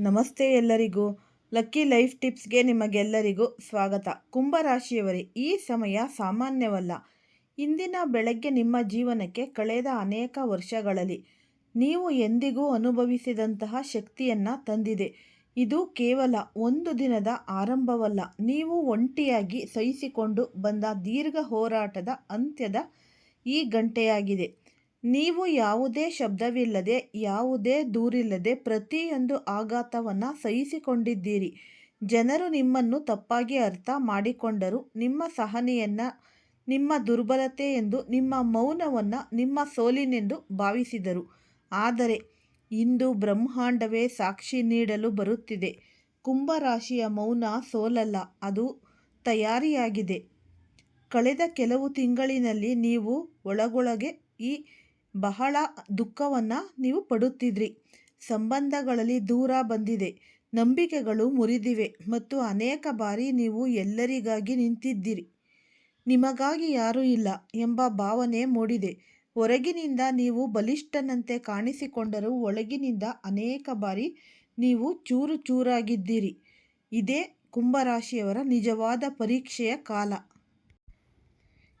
ನಮಸ್ತೆ ಎಲ್ಲರಿಗೂ. Lucky life ಟಿಪ್ಸ್ಗೆ ನಿಮಗೆಲ್ಲರಿಗೂ ಸ್ವಾಗತ. ಕುಂಭರಾಶಿಯವರೇ ಈ ಸಮಯ ಸಾಮಾನ್ಯವಲ್ಲ. ಇಂದಿನ ಬೆಳಗ್ಗೆ ನಿಮ್ಮ ಜೀವನಕ್ಕೆ ಕಳೆದ ಅನೇಕ ವರ್ಷಗಳಲ್ಲಿ ನೀವು ಎಂದಿಗೂ ಅನುಭವಿಸಿದಂತಹ ಶಕ್ತಿಯನ್ನು ತಂದಿದೆ. ಇದು ಕೇವಲ ಒಂದು ದಿನದ ಆರಂಭವಲ್ಲ. ನೀವು ಒಂಟಿಯಾಗಿ ಸಹಿಸಿಕೊಂಡು ಬಂದ ದೀರ್ಘ ಹೋರಾಟದ ಅಂತ್ಯದ ಈ ಗಂಟೆಯಾಗಿದೆ. ನೀವು ಯಾವುದೇ ಶಬ್ದವಿಲ್ಲದೆ, ಯಾವುದೇ ದೂರಿಲ್ಲದೆ ಪ್ರತಿಯೊಂದು ಆಘಾತವನ್ನು ಸಹಿಸಿಕೊಂಡಿದ್ದೀರಿ. ಜನರು ನಿಮ್ಮನ್ನು ತಪ್ಪಾಗಿ ಅರ್ಥ ಮಾಡಿಕೊಂಡರು ನಿಮ್ಮ ಸಹನೆಯನ್ನು, ನಿಮ್ಮ ದುರ್ಬಲತೆ ಎಂದು, ನಿಮ್ಮ ಮೌನವನ್ನು ನಿಮ್ಮ ಸೋಲಿನೆಂದು ಭಾವಿಸಿದರು. ಆದರೆ ಇಂದು ಬ್ರಹ್ಮಾಂಡವೇ ಸಾಕ್ಷಿ ನೀಡಲು ಬರುತ್ತಿದೆ. ಕುಂಭರಾಶಿಯ ಮೌನ ಸೋಲಲ್ಲ, ಅದು ತಯಾರಿಯಾಗಿದೆ. ಕಳೆದ ಕೆಲವು ತಿಂಗಳಿನಲ್ಲಿ ನೀವು ಒಳಗೊಳಗೆ ಈ ಬಹಳ ದುಃಖವನ್ನು ನೀವು ಪಡುತ್ತಿದ್ರಿ. ಸಂಬಂಧಗಳಲ್ಲಿ ದೂರ ಬಂದಿದೆ. ನಂಬಿಕೆಗಳು ಮುರಿದಿವೆ ಮತ್ತು ಅನೇಕ ಬಾರಿ ನೀವು ಎಲ್ಲರಿಗಾಗಿ ನಿಂತಿದ್ದೀರಿ. ನಿಮಗಾಗಿ ಯಾರೂ ಇಲ್ಲ ಎಂಬ ಭಾವನೆ ಮೂಡಿದೆ. ಹೊರಗಿನಿಂದ ನೀವು ಬಲಿಷ್ಠನಂತೆ ಕಾಣಿಸಿಕೊಂಡರೂ ಒಳಗಿನಿಂದ ಅನೇಕ ಬಾರಿ ನೀವು ಚೂರು ಚೂರಾಗಿದ್ದೀರಿ. ಇದೇ ಕುಂಭರಾಶಿಯವರ ನಿಜವಾದ ಪರೀಕ್ಷೆಯ ಕಾಲ.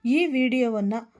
ಈ ವಿಡಿಯೋವನ್ನು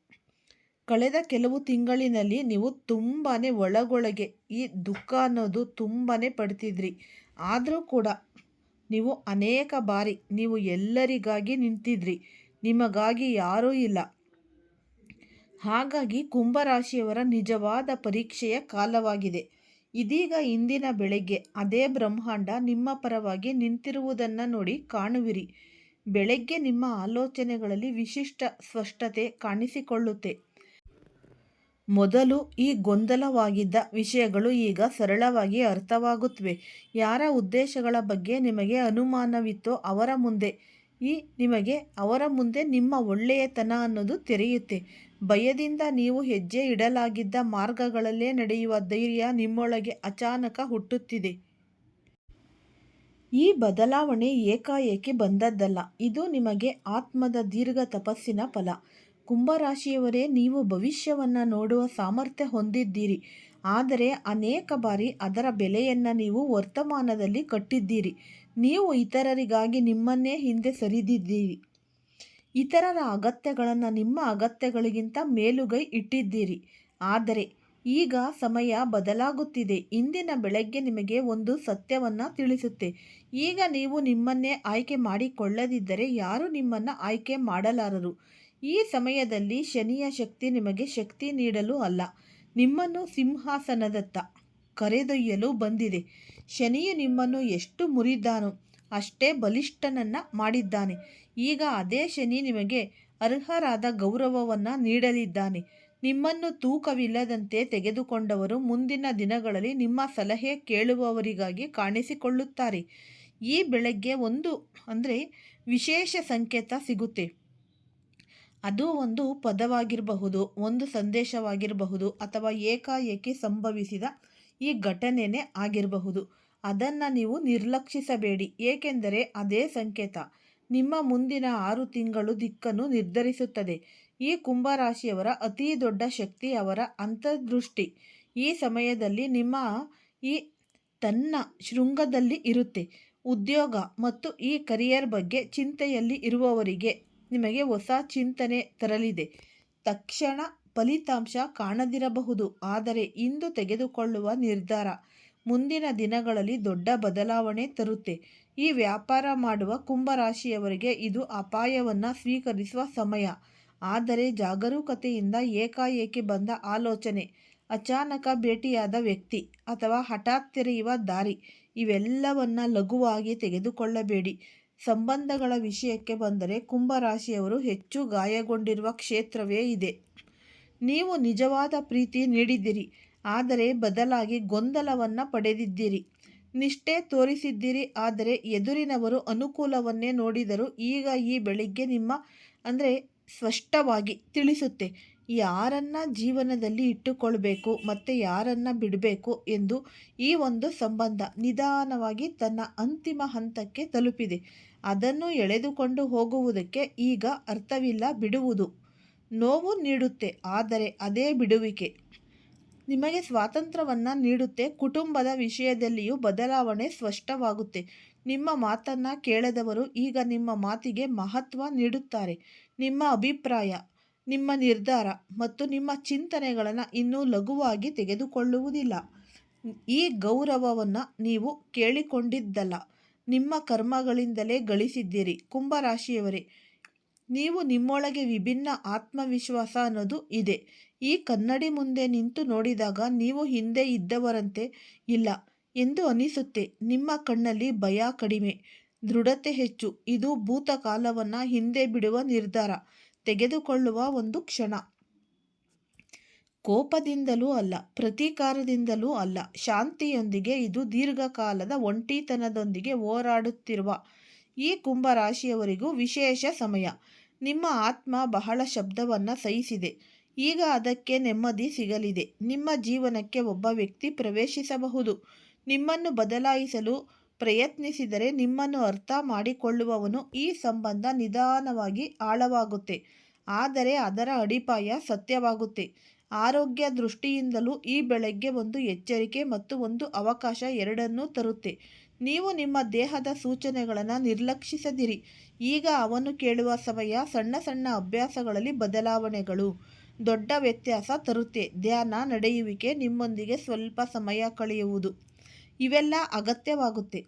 ಕಳೆದ ಕೆಲವು ತಿಂಗಳಿನಲ್ಲಿ ನೀವು ತುಂಬಾ ಒಳಗೊಳಗೆ ಈ ದುಃಖ ಅನ್ನೋದು ತುಂಬಾ ಪಡ್ತಿದ್ರಿ. ಆದರೂ ಕೂಡ ನೀವು ಅನೇಕ ಬಾರಿ ನೀವು ಎಲ್ಲರಿಗಾಗಿ ನಿಂತಿದ್ರಿ. ನಿಮಗಾಗಿ ಯಾರೂ ಇಲ್ಲ. ಹಾಗಾಗಿ ಕುಂಭರಾಶಿಯವರ ನಿಜವಾದ ಪರೀಕ್ಷೆಯ ಕಾಲವಾಗಿದೆ. ಇದೀಗ ಇಂದಿನ ಬೆಳಗ್ಗೆ ಅದೇ ಬ್ರಹ್ಮಾಂಡ ನಿಮ್ಮ ಪರವಾಗಿ ನಿಂತಿರುವುದನ್ನು ನೋಡಿ ಕಾಣುವಿರಿ. ಬೆಳಗ್ಗೆ ನಿಮ್ಮ ಆಲೋಚನೆಗಳಲ್ಲಿ ವಿಶಿಷ್ಟ ಸ್ಪಷ್ಟತೆ ಕಾಣಿಸಿಕೊಳ್ಳುತ್ತೆ. ಮೊದಲು ಈ ಗೊಂದಲವಾಗಿದ್ದ ವಿಷಯಗಳು ಈಗ ಸರಳವಾಗಿ ಅರ್ಥವಾಗುತ್ತವೆ. ಯಾರ ಉದ್ದೇಶಗಳ ಬಗ್ಗೆ ನಿಮಗೆ ಅನುಮಾನವಿತ್ತೋ ಅವರ ಮುಂದೆ, ಈ ನಿಮಗೆ ಅವರ ಮುಂದೆ ನಿಮ್ಮ ಒಳ್ಳೆಯತನ ಅನ್ನೋದು ತೆರೆಯುತ್ತೆ. ಭಯದಿಂದ ನೀವು ಹೆಜ್ಜೆ ಇಡಲಾಗಿದ್ದ ಮಾರ್ಗಗಳಲ್ಲೇ ನಡೆಯುವ ಧೈರ್ಯ ನಿಮ್ಮೊಳಗೆ ಅಚಾನಕ ಹುಟ್ಟುತ್ತಿದೆ. ಈ ಬದಲಾವಣೆ ಏಕಾಏಕಿ ಬಂದದ್ದಲ್ಲ, ಇದು ನಿಮಗೆ ಆತ್ಮದ ದೀರ್ಘ ತಪಸ್ಸಿನ ಫಲ. ಕುಂಭರಾಶಿಯವರೇ, ನೀವು ಭವಿಷ್ಯವನ್ನು ನೋಡುವ ಸಾಮರ್ಥ್ಯ ಹೊಂದಿದ್ದೀರಿ. ಆದರೆ ಅನೇಕ ಬಾರಿ ಅದರ ಬೆಲೆಯನ್ನು ನೀವು ವರ್ತಮಾನದಲ್ಲಿ ಕಟ್ಟಿದ್ದೀರಿ. ನೀವು ಇತರರಿಗಾಗಿ ನಿಮ್ಮನ್ನೇ ಹಿಂದೆ ಸರಿದಿದ್ದೀರಿ. ಇತರರ ಅಗತ್ಯಗಳನ್ನು ನಿಮ್ಮ ಅಗತ್ಯಗಳಿಗಿಂತ ಮೇಲುಗೈ ಇಟ್ಟಿದ್ದೀರಿ. ಆದರೆ ಈಗ ಸಮಯ ಬದಲಾಗುತ್ತಿದೆ. ಇಂದಿನ ಬೆಳಗ್ಗೆ ನಿಮಗೆ ಒಂದು ಸತ್ಯವನ್ನು ತಿಳಿಸುತ್ತೆ. ಈಗ ನೀವು ನಿಮ್ಮನ್ನೇ ಆಯ್ಕೆ ಮಾಡಿಕೊಳ್ಳದಿದ್ದರೆ ಯಾರು ನಿಮ್ಮನ್ನು ಆಯ್ಕೆ ಮಾಡಲಾರರು. ಈ ಸಮಯದಲ್ಲಿ ಶನಿಯ ಶಕ್ತಿ ನಿಮಗೆ ಶಕ್ತಿ ನೀಡಲು ಅಲ್ಲ. ನಿಮ್ಮನ್ನು ಸಿಂಹಾಸನದತ್ತ ಕರೆದೊಯ್ಯಲು ಬಂದಿದೆ. ಶನಿಯು ನಿಮ್ಮನ್ನು ಎಷ್ಟು ಮುರಿದಾನೋ ಅಷ್ಟೇ ಬಲಿಷ್ಠನನ್ನ ಮಾಡಿದ್ದಾನೆ. ಈಗ ಅದೇ ಶನಿ ನಿಮಗೆ ಅರ್ಹರಾದ ಗೌರವವನ್ನು ನೀಡಲಿದ್ದಾನೆ. ನಿಮ್ಮನ್ನು ತೂಕವಿಲ್ಲದಂತೆ ತೆಗೆದುಕೊಂಡವರು ಮುಂದಿನ ದಿನಗಳಲ್ಲಿ ನಿಮ್ಮ ಸಲಹೆ ಕೇಳುವವರಿಗಾಗಿ ಕಾಣಿಸಿಕೊಳ್ಳುತ್ತಾರೆ. ಈ ಬೆಳಗ್ಗೆ ಒಂದು, ಅಂದರೆ ವಿಶೇಷ ಸಂಕೇತ ಸಿಗುತ್ತೆ. ಅದು ಒಂದು ಪದವಾಗಿರಬಹುದು, ಒಂದು ಸಂದೇಶವಾಗಿರಬಹುದು ಅಥವಾ ಏಕಾಏಕಿ ಸಂಭವಿಸಿದ ಈ ಘಟನೆನೇ ಆಗಿರಬಹುದು. ಅದನ್ನು ನೀವು ನಿರ್ಲಕ್ಷಿಸಬೇಡಿ. ಏಕೆಂದರೆ ಅದೇ ಸಂಕೇತ. ನಿಮ್ಮ ಮುಂದಿನ ಆರು ತಿಂಗಳು ದಿಕ್ಕನ್ನು ನಿರ್ಧರಿಸುತ್ತದೆ. ಈ ಕುಂಭರಾಶಿಯವರ ಅತಿ ದೊಡ್ಡ ಶಕ್ತಿ ಅವರ ಅಂತರ್ದೃಷ್ಟಿ. ಈ ಸಮಯದಲ್ಲಿ ನಿಮ್ಮ ಈ ತನ್ನ ಶೃಂಗದಲ್ಲಿ ಇರುತ್ತೆ. ಉದ್ಯೋಗ ಮತ್ತು ಈ ಕರಿಯರ್ ಬಗ್ಗೆ ಚಿಂತೆಯಲ್ಲಿ ಇರುವವರಿಗೆ ನಿಮಗೆ ಹೊಸ ಚಿಂತನೆ ತರಲಿದೆ. ತಕ್ಷಣ ಫಲಿತಾಂಶ ಕಾಣದಿರಬಹುದು. ಆದರೆ ಇಂದು ತೆಗೆದುಕೊಳ್ಳುವ ನಿರ್ಧಾರ ಮುಂದಿನ ದಿನಗಳಲ್ಲಿ ದೊಡ್ಡ ಬದಲಾವಣೆ ತರುತ್ತೆ. ಈ ವ್ಯಾಪಾರ ಮಾಡುವ ಕುಂಭರಾಶಿಯವರಿಗೆ ಇದು ಅಪಾಯವನ್ನು ಸ್ವೀಕರಿಸುವ ಸಮಯ. ಆದರೆ ಜಾಗರೂಕತೆಯಿಂದ ಏಕಾಏಕಿ ಬಂದ ಆಲೋಚನೆ, ಅಚಾನಕ ಭೇಟಿಯಾದ ವ್ಯಕ್ತಿ ಅಥವಾ ಹಠಾತ್ ತೆರೆಯುವ ದಾರಿ, ಇವೆಲ್ಲವನ್ನ ಲಘುವಾಗಿ ತೆಗೆದುಕೊಳ್ಳಬೇಡಿ. ಸಂಬಂಧಗಳ ವಿಷಯಕ್ಕೆ ಬಂದರೆ ಕುಂಭರಾಶಿಯವರು ಹೆಚ್ಚು ಗಾಯಗೊಂಡಿರುವ ಕ್ಷೇತ್ರವೇ ಇದೆ. ನೀವು ನಿಜವಾದ ಪ್ರೀತಿ ನೀಡಿದ್ದೀರಿ, ಆದರೆ ಬದಲಾಗಿ ಗೊಂದಲವನ್ನು ಪಡೆದಿದ್ದೀರಿ. ನಿಷ್ಠೆ ತೋರಿಸಿದ್ದೀರಿ, ಆದರೆ ಎದುರಿನವರು ಅನುಕೂಲವನ್ನೇ ನೋಡಿದರು ಈಗ ಈ ಬೆಳಿಗ್ಗೆ ನಿಮ್ಮ, ಅಂದರೆ ಸ್ಪಷ್ಟವಾಗಿ ತಿಳಿಸುತ್ತೆ. ಯಾರನ್ನ ಜೀವನದಲ್ಲಿ ಇಟ್ಟುಕೊಳ್ಬೇಕು ಮತ್ತು ಯಾರನ್ನ ಬಿಡಬೇಕು ಎಂದು ಈ ಒಂದು ಸಂಬಂಧ ನಿಧಾನವಾಗಿ ತನ್ನ ಅಂತಿಮ ಹಂತಕ್ಕೆ ತಲುಪಿದೆ. ಅದನ್ನು ಎಳೆದುಕೊಂಡು ಹೋಗುವುದಕ್ಕೆ ಈಗ ಅರ್ಥವಿಲ್ಲ ಬಿಡುವುದು. ನೋವು ನೀಡುತ್ತೆ, ಆದರೆ ಅದೇ ಬಿಡುವಿಕೆ. ನಿಮಗೆ ಸ್ವಾತಂತ್ರ್ಯವನ್ನು ನೀಡುತ್ತೆ, ಕುಟುಂಬದ ವಿಷಯದಲ್ಲಿಯೂ ಬದಲಾವಣೆ ಸ್ಪಷ್ಟವಾಗುತ್ತೆ. ನಿಮ್ಮ ಮಾತನ್ನು ಕೇಳದವರು ಈಗ ನಿಮ್ಮ ಮಾತಿಗೆ ಮಹತ್ವ ನೀಡುತ್ತಾರೆ. ನಿಮ್ಮ ಅಭಿಪ್ರಾಯ ನಿಮ್ಮ ನಿರ್ಧಾರ ಮತ್ತು ನಿಮ್ಮ ಚಿಂತನೆಗಳನ್ನು ಇನ್ನೂ ಲಘುವಾಗಿ ತೆಗೆದುಕೊಳ್ಳುವುದಿಲ್ಲ. ಈ ಗೌರವವನ್ನು ನೀವು ಕೇಳಿಕೊಂಡಿದ್ದಲ್ಲ. ನಿಮ್ಮ ಕರ್ಮಗಳಿಂದಲೇ ಗಳಿಸಿದ್ದೀರಿ. ಕುಂಭರಾಶಿಯವರೇ, ನೀವು ನಿಮ್ಮೊಳಗೆ ವಿಭಿನ್ನ ಆತ್ಮವಿಶ್ವಾಸ ಅನ್ನೋದು ಇದೆ. ಈ ಕನ್ನಡಿ ಮುಂದೆ ನಿಂತು ನೋಡಿದಾಗ ನೀವು ಹಿಂದೆ ಇದ್ದವರಂತೆ ಇಲ್ಲ ಎಂದು ಅನಿಸುತ್ತೆ. ನಿಮ್ಮ ಕಣ್ಣಲ್ಲಿ ಭಯ ಕಡಿಮೆ, ದೃಢತೆ ಹೆಚ್ಚು. ಇದು ಭೂತಕಾಲವನ್ನು ಹಿಂದೆ ಬಿಡುವ ನಿರ್ಧಾರ. ತೆಗೆದುಕೊಳ್ಳುವ ಒಂದು ಕ್ಷಣ. ಕೋಪದಿಂದಲೂ ಅಲ್ಲ, ಪ್ರತೀಕಾರದಿಂದಲೂ ಅಲ್ಲ. ಶಾಂತಿಯೊಂದಿಗೆ ಇದು ದೀರ್ಘಕಾಲದ ಒಂಟಿತನದೊಂದಿಗೆ ಹೋರಾಡುತ್ತಿರುವ ಈ ಕುಂಭರಾಶಿಯವರಿಗೂ ವಿಶೇಷ ಸಮಯ. ನಿಮ್ಮ ಆತ್ಮ ಬಹಳ ಶಬ್ದವನ್ನು ಸಹಿಸಿದೆ. ಈಗ ಅದಕ್ಕೆ ನೆಮ್ಮದಿ ಸಿಗಲಿದೆ. ನಿಮ್ಮ ಜೀವನಕ್ಕೆ ಒಬ್ಬ ವ್ಯಕ್ತಿ ಪ್ರವೇಶಿಸಬಹುದು. ನಿಮ್ಮನ್ನು ಬದಲಾಯಿಸಲು ಪ್ರಯತ್ನಿಸಿದರೆ ನಿಮ್ಮನ್ನು ಅರ್ಥ ಮಾಡಿಕೊಳ್ಳುವವನು ಈ ಸಂಬಂಧ ನಿಧಾನವಾಗಿ ಆಳವಾಗುತ್ತೆ. ಆದರೆ ಅದರ ಅಡಿಪಾಯ ಸತ್ಯವಾಗುತ್ತೆ. ಆರೋಗ್ಯ ದೃಷ್ಟಿಯಿಂದಲೂ ಈ ಬೆಳಗ್ಗೆ ಒಂದು ಎಚ್ಚರಿಕೆ ಮತ್ತು ಒಂದು ಅವಕಾಶ ಎರಡನ್ನೂ ತರುತ್ತೆ. ನೀವು ನಿಮ್ಮ ದೇಹದ ಸೂಚನೆಗಳನ್ನು ನಿರ್ಲಕ್ಷಿಸದಿರಿ. ಈಗ ಅವನು ಕೇಳುವ ಸಮಯ ಸಣ್ಣ ಸಣ್ಣ ಅಭ್ಯಾಸಗಳಲ್ಲಿ ಬದಲಾವಣೆಗಳು. ದೊಡ್ಡ ವ್ಯತ್ಯಾಸ ತರುತ್ತೆ. ಧ್ಯಾನ, ನಡೆಯುವಿಕೆ ನಿಮ್ಮೊಂದಿಗೆ ಸ್ವಲ್ಪ ಸಮಯ ಕಳೆಯುವುದು. ಇವೆಲ್ಲ ಅಗತ್ಯವಾಗುತ್ತೆ.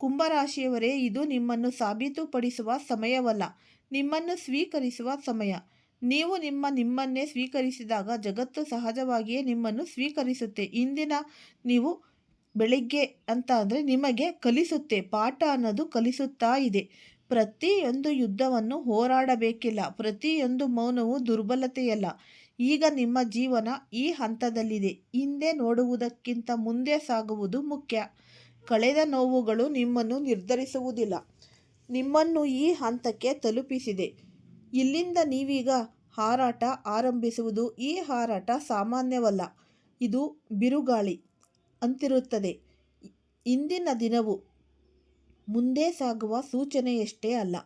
ಕುಂಭರಾಶಿಯವರೇ, ಇದು ನಿಮ್ಮನ್ನು ಸಾಬೀತುಪಡಿಸುವ ಸಮಯವಲ್ಲ. ನಿಮ್ಮನ್ನು ಸ್ವೀಕರಿಸುವ ಸಮಯ. ನೀವು ನಿಮ್ಮ ನಿಮ್ಮನ್ನೇ ಸ್ವೀಕರಿಸಿದಾಗ ಜಗತ್ತು ಸಹಜವಾಗಿಯೇ ನಿಮ್ಮನ್ನು ಸ್ವೀಕರಿಸುತ್ತೆ. ಇಂದಿನ ನೀವು ಬೆಳಿಗ್ಗೆ ಅಂತ ಅಂದರೆ ನಿಮಗೆ ಕಲಿಸುತ್ತೆ. ಪಾಠ ಅನ್ನೋದು ಕಲಿಸುತ್ತಾ ಇದೆ. ಪ್ರತಿಯೊಂದು ಯುದ್ಧವನ್ನು ಹೋರಾಡಬೇಕಿಲ್ಲ. ಪ್ರತಿಯೊಂದು ಮೌನವು ದುರ್ಬಲತೆಯಲ್ಲ. ಈಗ ನಿಮ್ಮ ಜೀವನ ಈ ಹಂತದಲ್ಲಿದೆ. ಹಿಂದೆ ನೋಡುವುದಕ್ಕಿಂತ ಮುಂದೆ ಸಾಗುವುದು ಮುಖ್ಯ. ಕಳೆದ ನೋವುಗಳು ನಿಮ್ಮನ್ನು ನಿರ್ಧರಿಸುವುದಿಲ್ಲ. ನಿಮ್ಮನ್ನು ಈ ಹಂತಕ್ಕೆ ತಲುಪಿಸಿದೆ. ಇಲ್ಲಿಂದ ನೀವೀಗ ಹಾರಾಟ ಆರಂಭಿಸುವುದು ಈ ಹಾರಾಟ ಸಾಮಾನ್ಯವಲ್ಲ. ಇದು ಬಿರುಗಾಳಿ ಅಂತಿರುತ್ತದೆ. ಇಂದಿನ ದಿನವು ಮುಂದೆ ಸಾಗುವ ಸೂಚನೆಯಷ್ಟೇ ಅಲ್ಲ.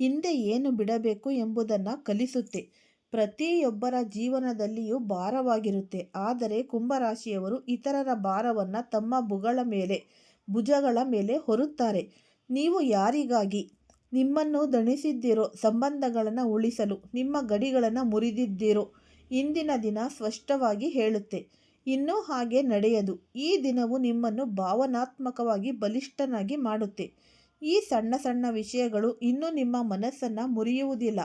ಹಿಂದೆ ಏನು ಬಿಡಬೇಕು ಎಂಬುದನ್ನು ಕಲಿಸುತ್ತೆ. ಪ್ರತಿಯೊಬ್ಬರ ಜೀವನದಲ್ಲಿಯೂ ಭಾರವಾಗಿರುತ್ತೆ. ಆದರೆ ಕುಂಭರಾಶಿಯವರು ಇತರರ ಭಾರವನ್ನು ತಮ್ಮ ಬುಗಳ ಮೇಲೆ, ಭುಜಗಳ ಮೇಲೆ ಹೊರುತ್ತಾರೆ. ನೀವು ಯಾರಿಗಾಗಿ? ನಿಮ್ಮನ್ನು ದಣಿಸಿದ್ದೀರೋ, ಸಂಬಂಧಗಳನ್ನು ಉಳಿಸಲು, ನಿಮ್ಮ ಗಡಿಗಳನ್ನು ಮುರಿದಿದ್ದೀರೋ, ಇಂದಿನ ದಿನ ಸ್ಪಷ್ಟವಾಗಿ ಹೇಳುತ್ತೆ. ಇನ್ನೂ ಹಾಗೆ ನಡೆಯದು. ಈ ದಿನವು ನಿಮ್ಮನ್ನು ಭಾವನಾತ್ಮಕವಾಗಿ ಬಲಿಷ್ಠನಾಗಿ ಮಾಡುತ್ತೆ. ಈ ಸಣ್ಣ ಸಣ್ಣ ವಿಷಯಗಳು ಇನ್ನೂ ನಿಮ್ಮ ಮನಸ್ಸನ್ನು ಮುರಿಯುವುದಿಲ್ಲ.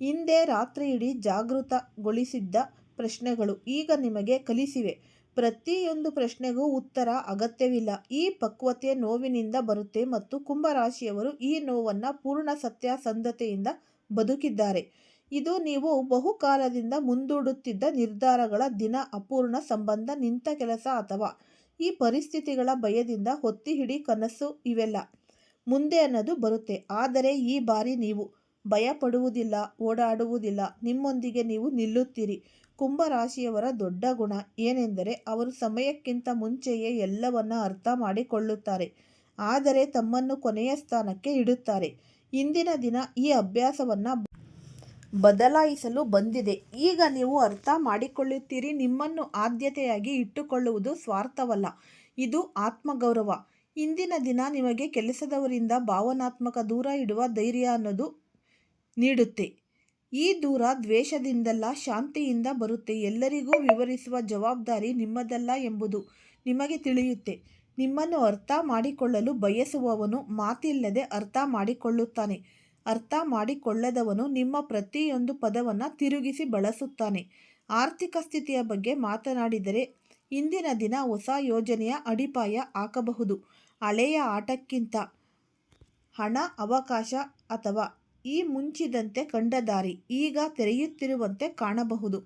ಹಿಂದೆ ರಾತ್ರಿಯಿಡೀ ಜಾಗೃತಗೊಳಿಸಿದ್ದ ಪ್ರಶ್ನೆಗಳು ಈಗ ನಿಮಗೆ ಕಲಿಸಿವೆ. ಪ್ರತಿಯೊಂದು ಪ್ರಶ್ನೆಗೂ ಉತ್ತರ ಅಗತ್ಯವಿಲ್ಲ. ಈ ಪಕ್ವತೆ ನೋವಿನಿಂದ ಬರುತ್ತೆ ಮತ್ತು ಕುಂಭರಾಶಿಯವರು ಈ ನೋವನ್ನು ಪೂರ್ಣ ಸತ್ಯಾಸಂಧತೆಯಿಂದ ಬದುಕಿದ್ದಾರೆ. ಇದು ನೀವು ಬಹುಕಾಲದಿಂದ ಮುಂದೂಡುತ್ತಿದ್ದ ನಿರ್ಧಾರಗಳ ದಿನ ಅಪೂರ್ಣ ಸಂಬಂಧ, ನಿಂತ ಕೆಲಸ ಅಥವಾ ಈ ಪರಿಸ್ಥಿತಿಗಳ ಭಯದಿಂದ ಹೊತ್ತಿ ಹಿಡಿ ಕನಸು ಇವೆಲ್ಲ. ಮುಂದೆ ಅನ್ನೋದು ಬರುತ್ತೆ. ಆದರೆ ಈ ಬಾರಿ ನೀವು ಭಯಪಡುವುದಿಲ್ಲ, ಓಡಾಡುವುದಿಲ್ಲ. ನಿಮ್ಮೊಂದಿಗೆ ನೀವು ನಿಲ್ಲುತ್ತೀರಿ. ಕುಂಭರಾಶಿಯವರ ದೊಡ್ಡ ಗುಣ ಏನೆಂದರೆ ಅವರು ಸಮಯಕ್ಕಿಂತ ಮುಂಚೆಯೇ ಎಲ್ಲವನ್ನ ಅರ್ಥ ಮಾಡಿಕೊಳ್ಳುತ್ತಾರೆ, ಆದರೆ ತಮ್ಮನ್ನು ಕೊನೆಯ ಸ್ಥಾನಕ್ಕೆ ಇಡುತ್ತಾರೆ. ಇಂದಿನ ದಿನ ಈ ಅಭ್ಯಾಸವನ್ನು ಬದಲಾಯಿಸಲು ಬಂದಿದೆ. ಈಗ ನೀವು ಅರ್ಥ ಮಾಡಿಕೊಳ್ಳುತ್ತೀರಿ. ನಿಮ್ಮನ್ನು ಆದ್ಯತೆಯಾಗಿ ಇಟ್ಟುಕೊಳ್ಳುವುದು ಸ್ವಾರ್ಥವಲ್ಲ, ಇದು ಆತ್ಮಗೌರವ. ಇಂದಿನ ದಿನ ನಿಮಗೆ ಕೆಲಸದವರಿಂದ ಭಾವನಾತ್ಮಕ ದೂರ ಇಡುವ ಧೈರ್ಯ ಅನ್ನೋದು ನೀಡುತ್ತೆ. ಈ ದೂರ ದ್ವೇಷದಿಂದಲ್ಲ ಶಾಂತಿಯಿಂದ ಬರುತ್ತೆ. ಎಲ್ಲರಿಗೂ ವಿವರಿಸುವ ಜವಾಬ್ದಾರಿ ನಿಮ್ಮದಲ್ಲ ಎಂಬುದು ನಿಮಗೆ ತಿಳಿಯುತ್ತೆ. ನಿಮ್ಮನ್ನು ಅರ್ಥ ಮಾಡಿಕೊಳ್ಳಲು ಬಯಸುವವನು ಮಾತಿಲ್ಲದೆ ಅರ್ಥ ಮಾಡಿಕೊಳ್ಳುತ್ತಾನೆ. ಅರ್ಥ ಮಾಡಿಕೊಳ್ಳದವನು ನಿಮ್ಮ ಪ್ರತಿಯೊಂದು ಪದವನ್ನು ತಿರುಗಿಸಿ ಬಳಸುತ್ತಾನೆ. ಆರ್ಥಿಕ ಸ್ಥಿತಿಯ ಬಗ್ಗೆ ಮಾತನಾಡಿದರೆ ಇಂದಿನ ದಿನ ಹೊಸ ಯೋಜನೆಯ ಅಡಿಪಾಯ ಹಾಕಬಹುದು ಹಳೆಯ ಆಟಕ್ಕಿಂತ ಹಣ, ಅವಕಾಶ ಅಥವಾ ಈ ಮುಂಚಿದಂತೆ ಕಂಡ ದಾರಿ ಈಗ ತೆರೆಯುತ್ತಿರುವಂತೆ ಕಾಣಬಹುದು.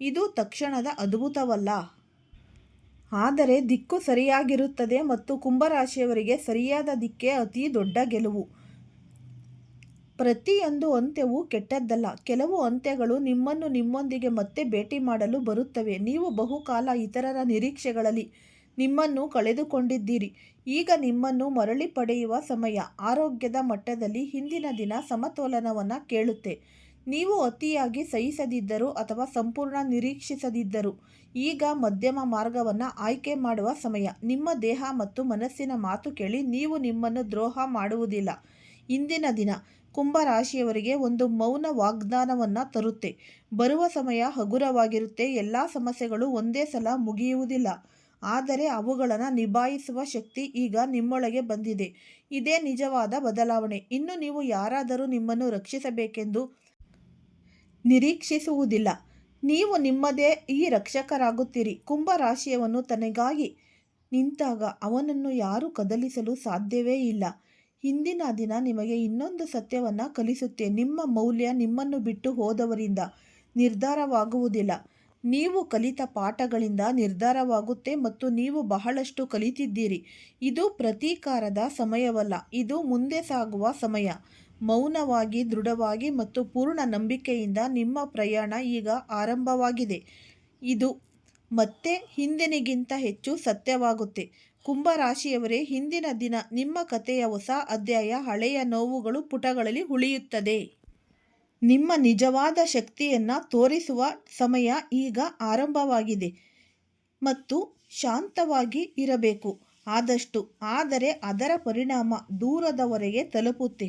ಇದು ತಕ್ಷಣದ ಅದ್ಭುತವಲ್ಲ. ಆದರೆ ದಿಕ್ಕು ಸರಿಯಾಗಿರುತ್ತದೆ ಮತ್ತು ಕುಂಭರಾಶಿಯವರಿಗೆ ಸರಿಯಾದ ದಿಕ್ಕೇ ಅತಿ ದೊಡ್ಡ ಗೆಲುವು. ಪ್ರತಿಯೊಂದು ಅಂತ್ಯವೂ ಕೆಟ್ಟದ್ದಲ್ಲ. ಕೆಲವು ಅಂತ್ಯಗಳು ನಿಮ್ಮನ್ನು ನಿಮ್ಮೊಂದಿಗೆ ಮತ್ತೆ ಭೇಟಿ ಮಾಡಲು ಬರುತ್ತವೆ. ನೀವು ಬಹುಕಾಲ ಇತರರ ನಿರೀಕ್ಷೆಗಳಲ್ಲಿ ನಿಮ್ಮನ್ನು ಕಳೆದುಕೊಂಡಿದ್ದೀರಿ. ಈಗ ನಿಮ್ಮನ್ನು ಮರಳಿ ಪಡೆಯುವ ಸಮಯ. ಆರೋಗ್ಯದ ಮಟ್ಟದಲ್ಲಿ ಹಿಂದಿನ ದಿನ ಸಮತೋಲನವನ್ನು ಕೇಳುತ್ತೆ. ನೀವು ಅತಿಯಾಗಿ ಸಹಿಸದಿದ್ದರು ಅಥವಾ ಸಂಪೂರ್ಣ ನಿರೀಕ್ಷಿಸದಿದ್ದರೂ ಈಗ ಮಧ್ಯಮ ಮಾರ್ಗವನ್ನು ಆಯ್ಕೆ ಮಾಡುವ ಸಮಯ. ನಿಮ್ಮ ದೇಹ ಮತ್ತು ಮನಸ್ಸಿನ ಮಾತು ಕೇಳಿ ನೀವು ನಿಮ್ಮನ್ನು ದ್ರೋಹ ಮಾಡುವುದಿಲ್ಲ. ಇಂದಿನ ದಿನ ಕುಂಭರಾಶಿಯವರಿಗೆ ಒಂದು ಮೌನ ವಾಗ್ದಾನವನ್ನು ತರುತ್ತೆ. ಬರುವ ಸಮಯ ಹಗುರವಾಗಿರುತ್ತೆ. ಎಲ್ಲ ಸಮಸ್ಯೆಗಳು ಒಂದೇ ಸಲ ಮುಗಿಯುವುದಿಲ್ಲ. ಆದರೆ ಅವುಗಳನ್ನು ನಿಭಾಯಿಸುವ ಶಕ್ತಿ ಈಗ ನಿಮ್ಮೊಳಗೆ ಬಂದಿದೆ. ಇದೇ ನಿಜವಾದ ಬದಲಾವಣೆ. ಇನ್ನು ನೀವು ಯಾರಾದರೂ ನಿಮ್ಮನ್ನು ರಕ್ಷಿಸಬೇಕೆಂದು ನಿರೀಕ್ಷಿಸುವುದಿಲ್ಲ. ನೀವು ನಿಮ್ಮದೇ ಈ ರಕ್ಷಕರಾಗುತ್ತೀರಿ. ಕುಂಭ ರಾಶಿಯವನು ತನಗಾಗಿ ನಿಂತಾಗ ಅವನನ್ನು ಯಾರೂ ಕದಲಿಸಲು ಸಾಧ್ಯವೇ ಇಲ್ಲ. ಹಿಂದಿನ ದಿನ ನಿಮಗೆ ಇನ್ನೊಂದು ಸತ್ಯವನ್ನು ಕಲಿಸುತ್ತೆ ನಿಮ್ಮ ಮೌಲ್ಯ ನಿಮ್ಮನ್ನು ಬಿಟ್ಟು ಹೋದವರಿಂದ ನಿರ್ಧಾರವಾಗುವುದಿಲ್ಲ. ನೀವು ಕಲಿತ ಪಾಠಗಳಿಂದ ನಿರ್ಧಾರವಾಗುತ್ತೆ ಮತ್ತು ನೀವು ಬಹಳಷ್ಟು ಕಲಿತಿದ್ದೀರಿ. ಇದು ಪ್ರತೀಕಾರದ ಸಮಯವಲ್ಲ, ಇದು ಮುಂದೆ ಸಾಗುವ ಸಮಯ. ಮೌನವಾಗಿ, ದೃಢವಾಗಿ ಮತ್ತು ಪೂರ್ಣ ನಂಬಿಕೆಯಿಂದ ನಿಮ್ಮ ಪ್ರಯಾಣ ಈಗ ಆರಂಭವಾಗಿದೆ. ಇದು ಮತ್ತೆ ಹಿಂದಿನಿಗಿಂತ ಹೆಚ್ಚು ಸತ್ಯವಾಗುತ್ತೆ. ಕುಂಭರಾಶಿಯವರೇ, ಹಿಂದಿನ ದಿನ ನಿಮ್ಮ ಕಥೆಯ ಹೊಸ ಅಧ್ಯಾಯ ಹಳೆಯ ನೋವುಗಳು ಪುಟಗಳಲ್ಲಿ ಉಳಿಯುತ್ತದೆ. ನಿಮ್ಮ ನಿಜವಾದ ಶಕ್ತಿಯನ್ನು ತೋರಿಸುವ ಸಮಯ ಈಗ ಆರಂಭವಾಗಿದೆ ಮತ್ತು ಶಾಂತವಾಗಿ ಇರಬೇಕು. ಆದಷ್ಟು ಆದರೆ ಅದರ ಪರಿಣಾಮ ದೂರದವರೆಗೆ ತಲುಪುತ್ತೆ.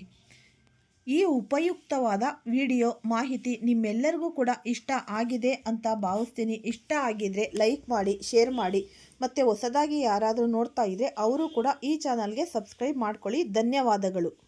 ಈ ಉಪಯುಕ್ತವಾದ ವಿಡಿಯೋ ಮಾಹಿತಿ ನಿಮ್ಮೆಲ್ಲರಿಗೂ ಕೂಡ ಇಷ್ಟ ಆಗಿದೆ ಅಂತ ಭಾವಿಸ್ತೀನಿ. ಇಷ್ಟ ಆಗಿದ್ರೆ ಲೈಕ್ ಮಾಡಿ, ಶೇರ್ ಮಾಡಿ. ಮತ್ತು ಹೊಸದಾಗಿ ಯಾರಾದರೂ ನೋಡ್ತಾ ಇದ್ದರೆ ಅವರು ಕೂಡ ಈ ಚಾನಲ್ಗೆ ಸಬ್ಸ್ಕ್ರೈಬ್ ಮಾಡ್ಕೊಳ್ಳಿ. ಧನ್ಯವಾದಗಳು.